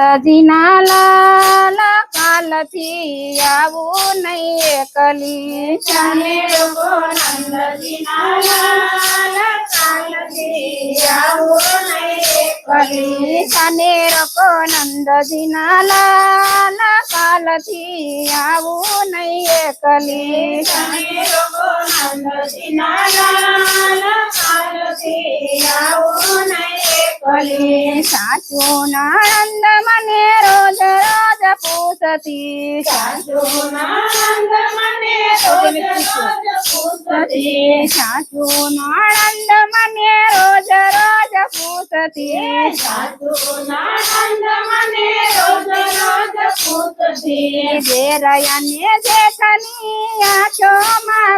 નંદજીના લાલ કાલથી આવું નહીં એકલી ચાલે લોકો નંદજીના લાલ કાલથી આવો નહીં કલી સાને રકો નંદજીના લાલ કાલથી આવું નહીં એકલી ચાલે લોકો નંદજીના લાલ કાલથી આવો કલી સાચું નંદ મને રોજ રોજ પૂછતી. સાચું આનંદ મને રોજ રોજ પૂછતી. સાચું નણંદ મને રોજ રોજ પૂછતી. સાચું પૂછતી જેરયને જેઠની આંખોમાં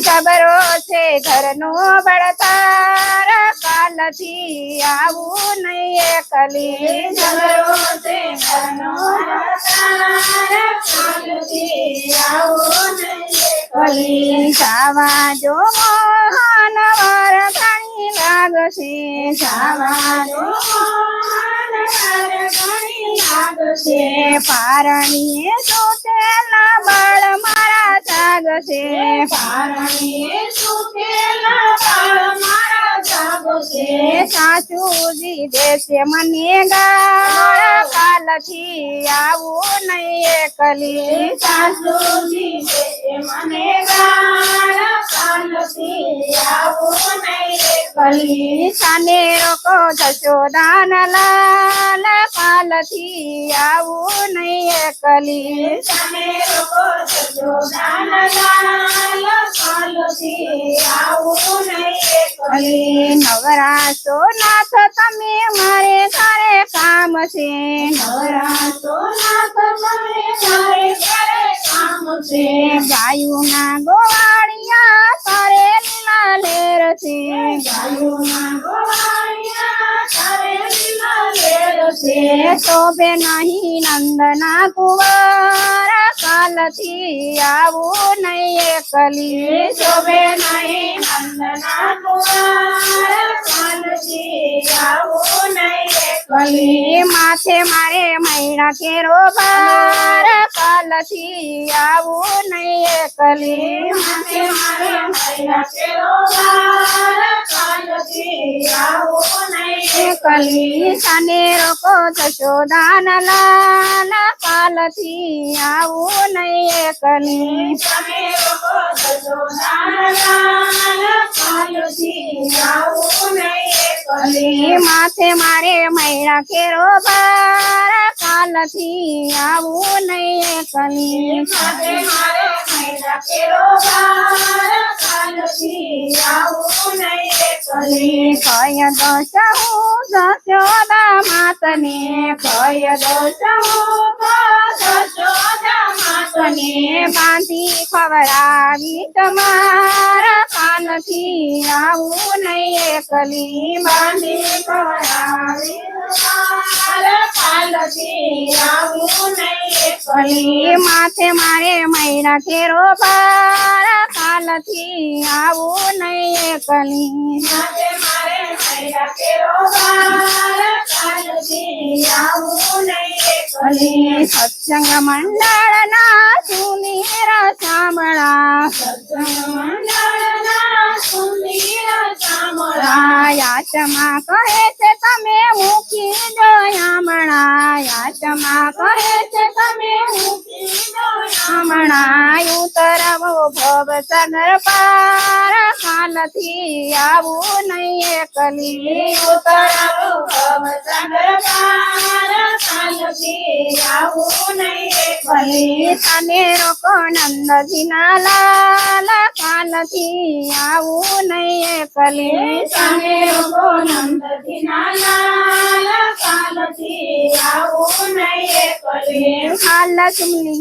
ખબરો છે ઘરનો બળતાર કાલથી આવું નહીં એકલી. કલી સાવા જો મોહન વર ઘણી લાગશે સાવા છે પારણીએ સુતેલા બાળ મારા જાગશે સાચું જી દેશે મને ગાળ કાલથી આવું નહીં એકલી સાસુજી મને ગાળ કાલથી આવું નહીં કલી સાને રોકો જશોદાન લાલ કાલથી આવું નહીં કાલથી આવું નહીં કલી. નવરાશો નાથ, તમે મારે સારે કામ છે. નવરાતો નાથ તમે મારે ઘરે કામ છે ગાયુના ગોવાળિયા તારે લીલા લેર છે શોભે નહીં નંદના કુંવર કાલથી આવું નહીં કલી શોભે નહીં નંદના કુંવર કાલથી આવું નહીં કલી માથે મારે મૈણા કેરો બાર. કાલથી આવું નહીં નહીં કલી. સાને રોકો જશોદાન લાલ પાલથી આવું નહીં દાન નહીં કલી. માથે મારે મૈરા કેરો બાર કાલથી આવું નહીં કલી કય દોષ હું જશોદા માતને કય દોષ તને બાંધી ખવડાવી તમારા કાનથી આવું નહીં કલી બાંધી ખવડાવી કલી માથે મારે મૈણા કેરો બાર કાલથી આવું નહીં એકલી કલી સત્સંગ મંડળ ના સુનીર સાંભળા યાચમાં કહે છે તમે મૂકી દો મણાયા ચમા કહે છે તમે મણાયું ઉતરવો ભવ સગર પાર કાલથી આવું નહીં એકલી ઉતરવો કલી તને રોકો નંદજીના લાલ કાલથી આવું નહીં એકલી તને રોકો કાલથી આવું નહીં હાલ ચુમલી